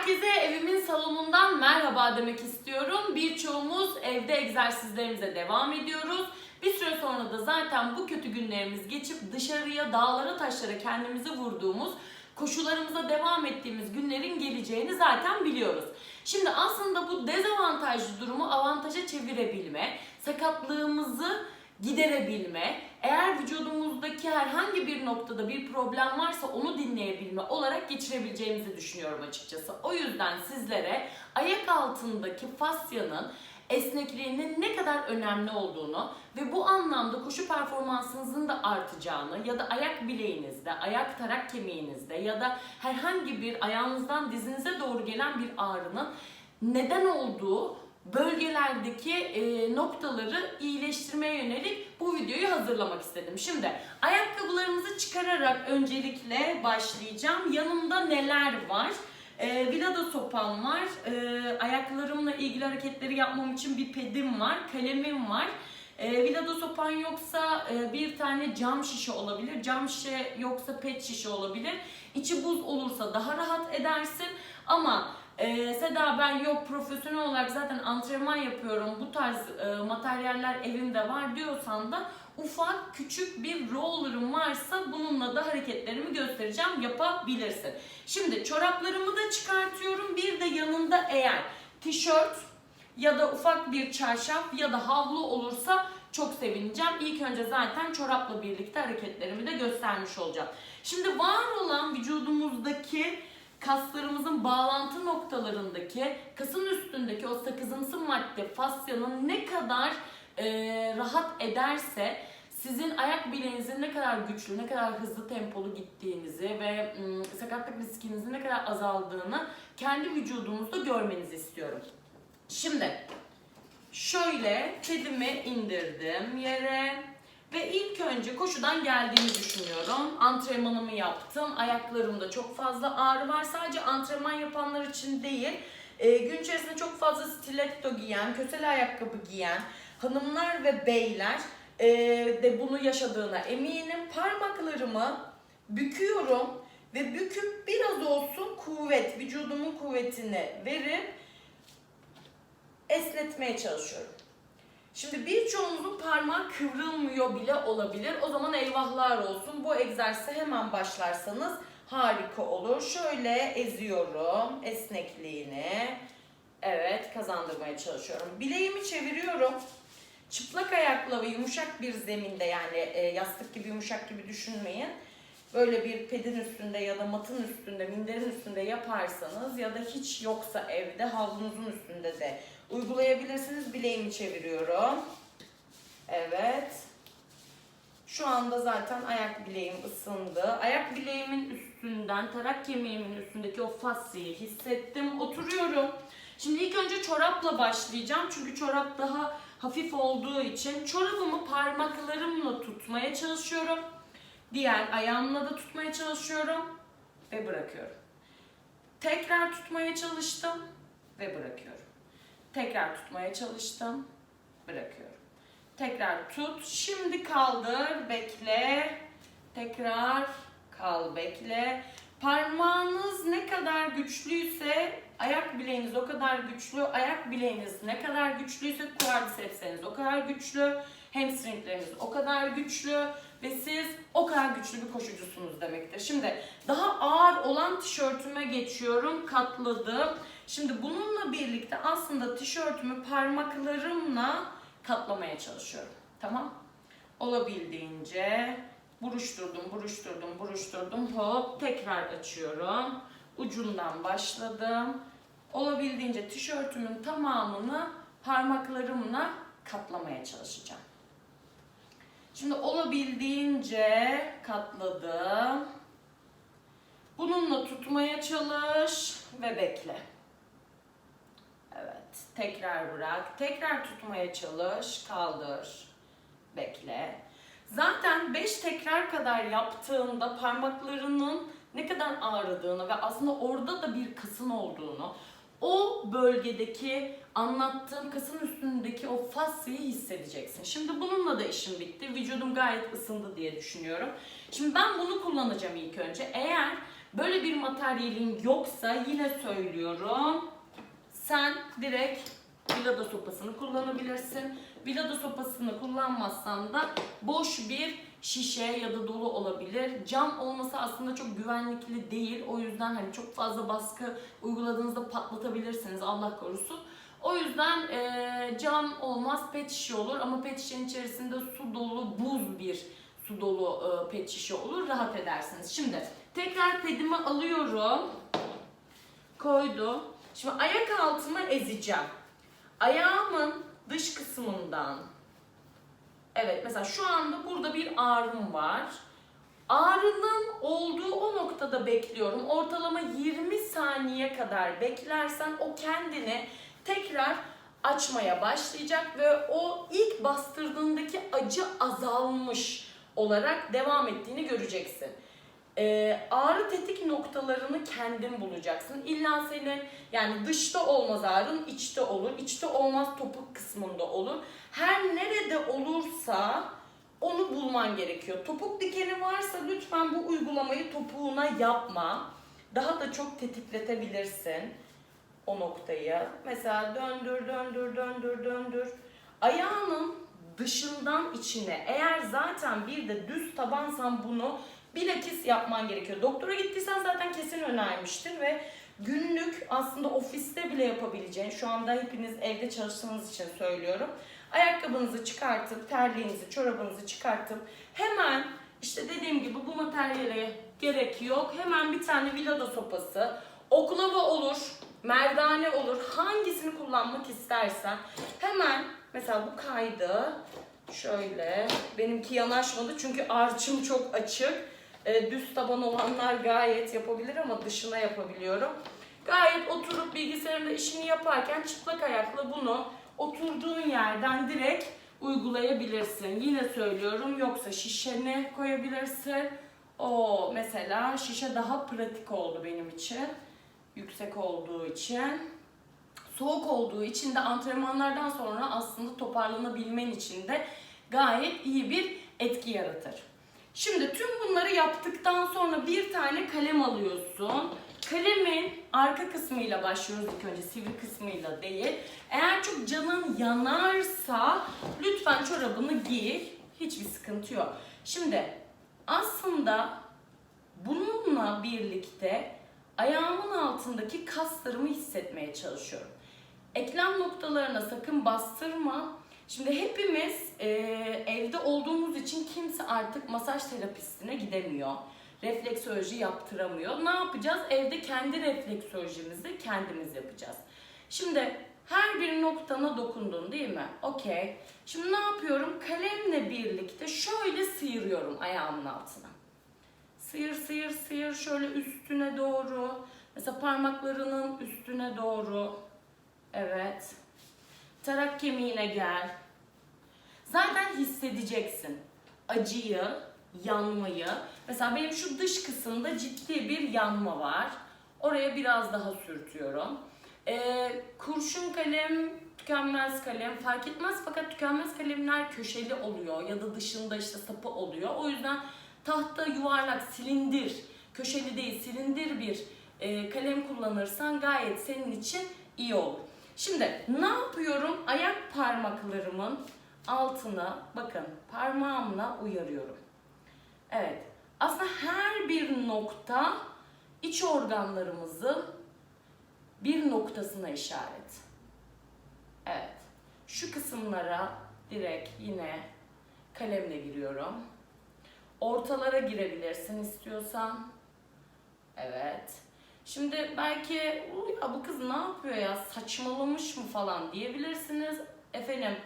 Herkese evimin salonundan merhaba demek istiyorum. Birçoğumuz evde egzersizlerimize devam ediyoruz. Bir süre sonra da zaten bu kötü günlerimiz geçip dışarıya, dağlara, taşlara kendimizi vurduğumuz, koşularımıza devam ettiğimiz günlerin geleceğini zaten biliyoruz. Şimdi aslında bu dezavantajlı durumu avantaja çevirebilme, sakatlığımızı giderebilme, eğer vücudumuzdaki herhangi bir noktada bir problem varsa onu dinleyebilme olarak geçirebileceğimizi düşünüyorum açıkçası. O yüzden sizlere ayak altındaki fasyanın esnekliğinin ne kadar önemli olduğunu ve bu anlamda koşu performansınızın da artacağını ya da ayak bileğinizde, ayak tarak kemiğinizde ya da herhangi bir ayağınızdan dizinize doğru gelen bir ağrının neden olduğu bölgelerdeki noktaları videoyu hazırlamak istedim. Şimdi ayakkabılarımızı çıkararak öncelikle başlayacağım. Yanımda neler var? E, Vilada sopam var. E, ayaklarımla ilgili hareketleri yapmam için bir pedim var. Kalemim var. E, Vilada sopan yoksa e, bir tane cam şişe olabilir. Cam şişe yoksa pet şişe olabilir. İçi buz olursa daha rahat edersin. Ama ee, Seda ben yok profesyonel olarak zaten antrenman yapıyorum bu tarz e, materyaller evimde var diyorsan da ufak küçük bir roller'ım varsa bununla da hareketlerimi göstereceğim yapabilirsin. Şimdi çoraplarımı da çıkartıyorum bir de yanında eğer tişört ya da ufak bir çarşaf ya da havlu olursa çok sevineceğim. İlk önce zaten çorapla birlikte hareketlerimi de göstermiş olacağım. Şimdi var olan vücudumuzdaki kaslarımızın bağlantı noktalarındaki kasın üstündeki o sakızımsı madde fasyanın ne kadar e, rahat ederse sizin ayak bileğinizin ne kadar güçlü, ne kadar hızlı tempolu gittiğinizi ve ım, sakatlık riskinizin ne kadar azaldığını kendi vücudunuzda görmenizi istiyorum. Şimdi şöyle pedimi indirdim yere. Ve ilk önce koşudan geldiğimi düşünüyorum. Antrenmanımı yaptım. Ayaklarımda çok fazla ağrı var. Sadece antrenman yapanlar için değil. E, gün içerisinde çok fazla stiletto giyen, kösele ayakkabı giyen hanımlar ve beyler e, de bunu yaşadığına eminim. Parmaklarımı büküyorum ve büküp biraz olsun kuvvet, vücudumun kuvvetini verip esnetmeye çalışıyorum. Şimdi birçoğunuzun parmağı kıvrılmıyor bile olabilir. O zaman eyvahlar olsun. Bu egzersize hemen başlarsanız harika olur. Şöyle eziyorum esnekliğini. Evet kazandırmaya çalışıyorum. Bileğimi çeviriyorum. Çıplak ayakla ve yumuşak bir zeminde yani e, yastık gibi yumuşak gibi düşünmeyin. Böyle bir pedin üstünde ya da matın üstünde, minderin üstünde yaparsanız ya da hiç yoksa evde havlunuzun üstünde de uygulayabilirsiniz. Bileğimi çeviriyorum. Evet. Şu anda zaten ayak bileğim ısındı. Ayak bileğimin üstünden, tarak kemiğimin üstündeki o fasciyi hissettim. Oturuyorum. Şimdi ilk önce çorapla başlayacağım. Çünkü çorap daha hafif olduğu için çorabımı parmaklarımla tutmaya çalışıyorum. Diğer ayağımla da tutmaya çalışıyorum ve bırakıyorum. Tekrar tutmaya çalıştım ve bırakıyorum. Tekrar tutmaya çalıştım. Bırakıyorum. Tekrar tut. Şimdi kaldır. Bekle. Tekrar kal. Bekle. Parmağınız ne kadar güçlüyse ayak bileğiniz o kadar güçlü. Ayak bileğiniz ne kadar güçlüyse quadricepsiniz o kadar güçlü. Hamstringleriniz o kadar güçlü ve siz o kadar güçlü bir koşucusunuz demektir. Şimdi daha ağır olan tişörtüme geçiyorum. Katladım. Şimdi bununla birlikte aslında tişörtümü parmaklarımla katlamaya çalışıyorum. Tamam? Olabildiğince buruşturdum, buruşturdum, buruşturdum. Hop tekrar açıyorum. Ucundan başladım. Olabildiğince tişörtümün tamamını parmaklarımla katlamaya çalışacağım. Şimdi olabildiğince katladım. Bununla tutmaya çalış ve bekle. Evet, tekrar bırak. Tekrar tutmaya çalış, kaldır, bekle. Zaten 5 tekrar kadar yaptığında parmaklarının ne kadar ağrıdığını ve aslında orada da bir kasın olduğunu, o bölgedeki anlattığım kasın üstündeki o fasciyi hissedeceksin. Şimdi bununla da işim bitti. Vücudum gayet ısındı diye düşünüyorum. Şimdi ben bunu kullanacağım ilk önce. Eğer Böyle bir materyalin yoksa yine söylüyorum. Sen direkt vilada sopasını kullanabilirsin. Vilada sopasını kullanmazsan da boş bir şişe ya da dolu olabilir. Cam olması aslında çok güvenlikli değil. O yüzden hani çok fazla baskı uyguladığınızda patlatabilirsiniz Allah korusun. O yüzden eee, cam olmaz pet şişe olur ama pet şişenin içerisinde su dolu buz bir su dolu eee, pet şişe olur rahat edersiniz. Şimdi tekrar pedimi alıyorum. Koydu. Şimdi ayak altımı ezeceğim. Ayağımın dış kısmından Evet mesela şu anda burada bir ağrım var. Ağrının olduğu o noktada bekliyorum. Ortalama 20 saniye kadar beklersen o kendini tekrar açmaya başlayacak ve o ilk bastırdığındaki acı azalmış olarak devam ettiğini göreceksin. Ee, ağrı tetik noktalarını kendin bulacaksın. İlla senin yani dışta olmaz ağrın, içte olur. İçte olmaz topuk kısmında olur. Her nerede olursa onu bulman gerekiyor. Topuk dikeni varsa lütfen bu uygulamayı topuğuna yapma. Daha da çok tetikletebilirsin o noktayı. Mesela döndür, döndür, döndür, döndür. Ayağının dışından içine eğer zaten bir de düz tabansan bunu bilakis yapman gerekiyor. Doktora gittiysen zaten kesin önermiştir ve günlük aslında ofiste bile yapabileceğin, şu anda hepiniz evde çalıştığınız için söylüyorum. Ayakkabınızı çıkartıp, terliğinizi, çorabınızı çıkartıp hemen işte dediğim gibi bu materyale gerek yok. Hemen bir tane vilada sopası, oklava olur, merdane olur. Hangisini kullanmak istersen hemen mesela bu kaydı şöyle benimki yanaşmadı çünkü arçım çok açık. E, düz taban olanlar gayet yapabilir ama dışına yapabiliyorum. Gayet oturup bilgisayarında işini yaparken çıplak ayakla bunu oturduğun yerden direkt uygulayabilirsin. Yine söylüyorum yoksa şişene koyabilirsin. O mesela şişe daha pratik oldu benim için. Yüksek olduğu için. Soğuk olduğu için de antrenmanlardan sonra aslında toparlanabilmen için de gayet iyi bir etki yaratır. Şimdi tüm bunları yaptıktan sonra bir tane kalem alıyorsun. Kalemin arka kısmıyla başlıyoruz ilk önce sivri kısmıyla değil. Eğer çok canın yanarsa lütfen çorabını giy. Hiçbir sıkıntı yok. Şimdi aslında bununla birlikte ayağımın altındaki kaslarımı hissetmeye çalışıyorum. Eklem noktalarına sakın bastırma. Şimdi hepimiz e, evde olduğumuz için kimse artık masaj terapistine gidemiyor. Refleksoloji yaptıramıyor. Ne yapacağız? Evde kendi refleksolojimizi kendimiz yapacağız. Şimdi her bir noktana dokundun değil mi? Okey. Şimdi ne yapıyorum? Kalemle birlikte şöyle sıyırıyorum ayağımın altına. Sıyır sıyır sıyır şöyle üstüne doğru. Mesela parmaklarının üstüne doğru. Evet. Tarak kemiğine gel. Zaten hissedeceksin acıyı, yanmayı. Mesela benim şu dış kısımda ciddi bir yanma var. Oraya biraz daha sürtüyorum. Ee, kurşun kalem, tükenmez kalem fark etmez fakat tükenmez kalemler köşeli oluyor ya da dışında işte sapı oluyor. O yüzden tahta yuvarlak silindir, köşeli değil silindir bir e, kalem kullanırsan gayet senin için iyi olur. Şimdi ne yapıyorum? Ayak parmaklarımın altına bakın parmağımla uyarıyorum. Evet. Aslında her bir nokta iç organlarımızın bir noktasına işaret. Evet. Şu kısımlara direkt yine kalemle giriyorum. Ortalara girebilirsin istiyorsan. Evet. Şimdi belki "Uy ya bu kız ne yapıyor ya saçmalamış mı falan diyebilirsiniz. Efendim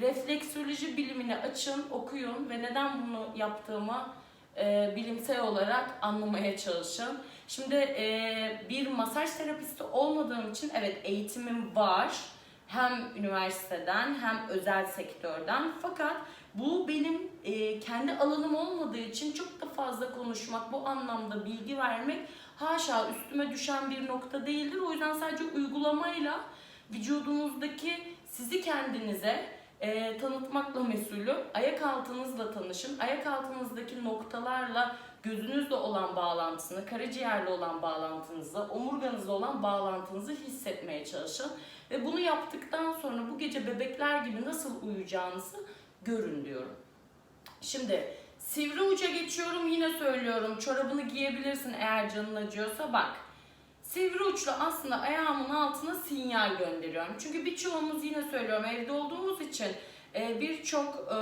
refleksoloji bilimini açın, okuyun ve neden bunu yaptığımı e, bilimsel olarak anlamaya çalışın. Şimdi e, bir masaj terapisti olmadığım için evet eğitimim var. Hem üniversiteden hem özel sektörden. Fakat bu benim e, kendi alanım olmadığı için çok da fazla konuşmak, bu anlamda bilgi vermek haşa üstüme düşen bir nokta değildir. O yüzden sadece uygulamayla vücudunuzdaki sizi kendinize e, tanıtmakla mesulüm. Ayak altınızla tanışın. Ayak altınızdaki noktalarla gözünüzle olan bağlantısını, karaciğerle olan bağlantınızı, omurganızla olan bağlantınızı hissetmeye çalışın. Ve bunu yaptıktan sonra bu gece bebekler gibi nasıl uyuyacağınızı görün diyorum. Şimdi sivri uca geçiyorum yine söylüyorum çorabını giyebilirsin eğer canın acıyorsa bak. Sivri uçlu aslında ayağımın altına sinyal gönderiyorum. Çünkü birçoğumuz yine söylüyorum evde olduğumuz için e, birçok e,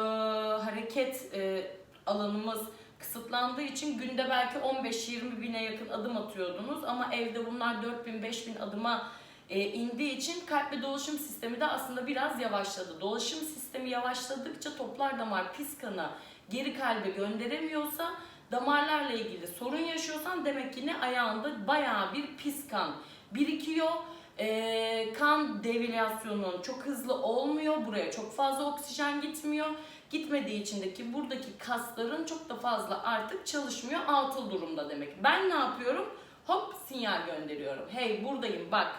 hareket e, alanımız kısıtlandığı için günde belki 15-20 bine yakın adım atıyordunuz ama evde bunlar 4000-5000 adıma e, indiği için kalp ve dolaşım sistemi de aslında biraz yavaşladı. Dolaşım sistemi yavaşladıkça toplar damar pis kanı geri kalbe gönderemiyorsa damarlarla ilgili sorun yaşıyorsan demek ki ne ayağında bayağı bir pis kan birikiyor. E, kan devilasyonun çok hızlı olmuyor. Buraya çok fazla oksijen gitmiyor. Gitmediği için de ki buradaki kasların çok da fazla artık çalışmıyor. Altıl durumda demek. Ben ne yapıyorum? Hop sinyal gönderiyorum. Hey buradayım bak.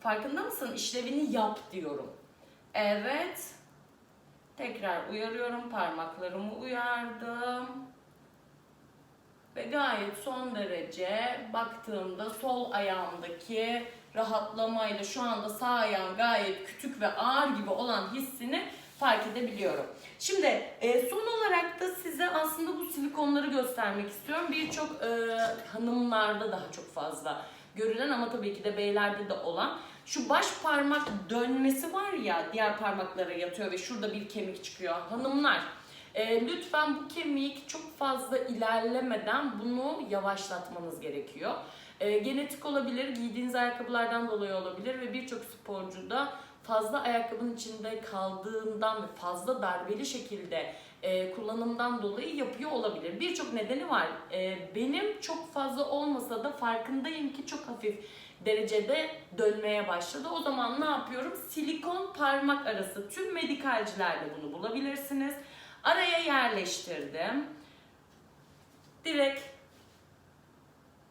Farkında mısın? İşlevini yap diyorum. Evet. Tekrar uyarıyorum. Parmaklarımı uyardım. Ve gayet son derece baktığımda sol ayağımdaki rahatlamayla şu anda sağ ayağım gayet küçük ve ağır gibi olan hissini fark edebiliyorum. Şimdi e, son olarak da size aslında bu silikonları göstermek istiyorum. Birçok e, hanımlarda daha çok fazla görülen ama tabii ki de beylerde de olan şu baş parmak dönmesi var ya diğer parmaklara yatıyor ve şurada bir kemik çıkıyor. Hanımlar e, lütfen bu kemik çok fazla ilerlemeden bunu yavaşlatmanız gerekiyor. E, genetik olabilir, giydiğiniz ayakkabılardan dolayı olabilir ve birçok sporcuda fazla ayakkabının içinde kaldığından ve fazla darbeli şekilde e, kullanımdan dolayı yapıyor olabilir. Birçok nedeni var. E, benim çok fazla olmasa da farkındayım ki çok hafif derecede dönmeye başladı. O zaman ne yapıyorum? Silikon parmak arası. Tüm medikalcilerde bunu bulabilirsiniz. Araya yerleştirdim. Direkt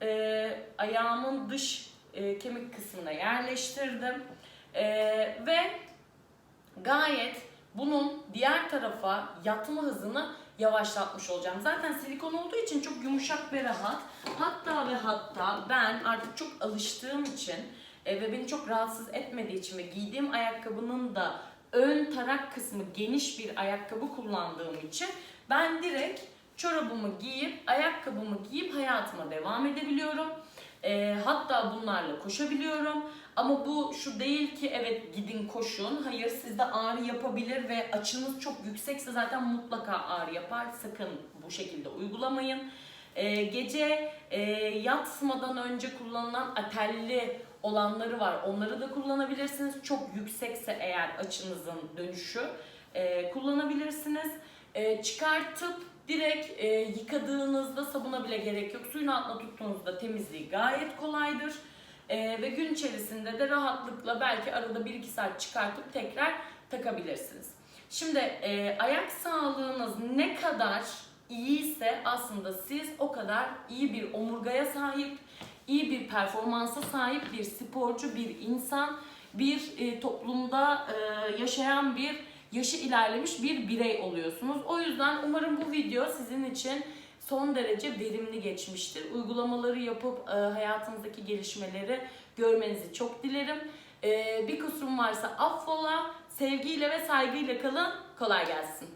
e, ayağımın dış e, kemik kısmına yerleştirdim. E, ve gayet bunun diğer tarafa yatma hızını yavaşlatmış olacağım. Zaten silikon olduğu için çok yumuşak ve rahat. Hatta ve hatta ben artık çok alıştığım için e, ve beni çok rahatsız etmediği için ve giydiğim ayakkabının da ön tarak kısmı geniş bir ayakkabı kullandığım için ben direkt çorabımı giyip ayakkabımı giyip hayatıma devam edebiliyorum. E, hatta bunlarla koşabiliyorum. Ama bu şu değil ki evet gidin koşun. Hayır sizde ağrı yapabilir ve açınız çok yüksekse zaten mutlaka ağrı yapar. Sakın bu şekilde uygulamayın. Ee, gece e, yatmadan önce kullanılan atelli olanları var. Onları da kullanabilirsiniz. Çok yüksekse eğer açınızın dönüşü e, kullanabilirsiniz. E, çıkartıp direkt e, yıkadığınızda sabuna bile gerek yok. Suyun altına tuttuğunuzda temizliği gayet kolaydır. Ee, ve gün içerisinde de rahatlıkla belki arada 1-2 saat çıkartıp tekrar takabilirsiniz. Şimdi e, ayak sağlığınız ne kadar iyiyse aslında siz o kadar iyi bir omurgaya sahip, iyi bir performansa sahip bir sporcu, bir insan, bir e, toplumda e, yaşayan bir yaşı ilerlemiş bir birey oluyorsunuz. O yüzden umarım bu video sizin için son derece verimli geçmiştir. Uygulamaları yapıp e, hayatınızdaki gelişmeleri görmenizi çok dilerim. E, bir kusurum varsa affola, sevgiyle ve saygıyla kalın. Kolay gelsin.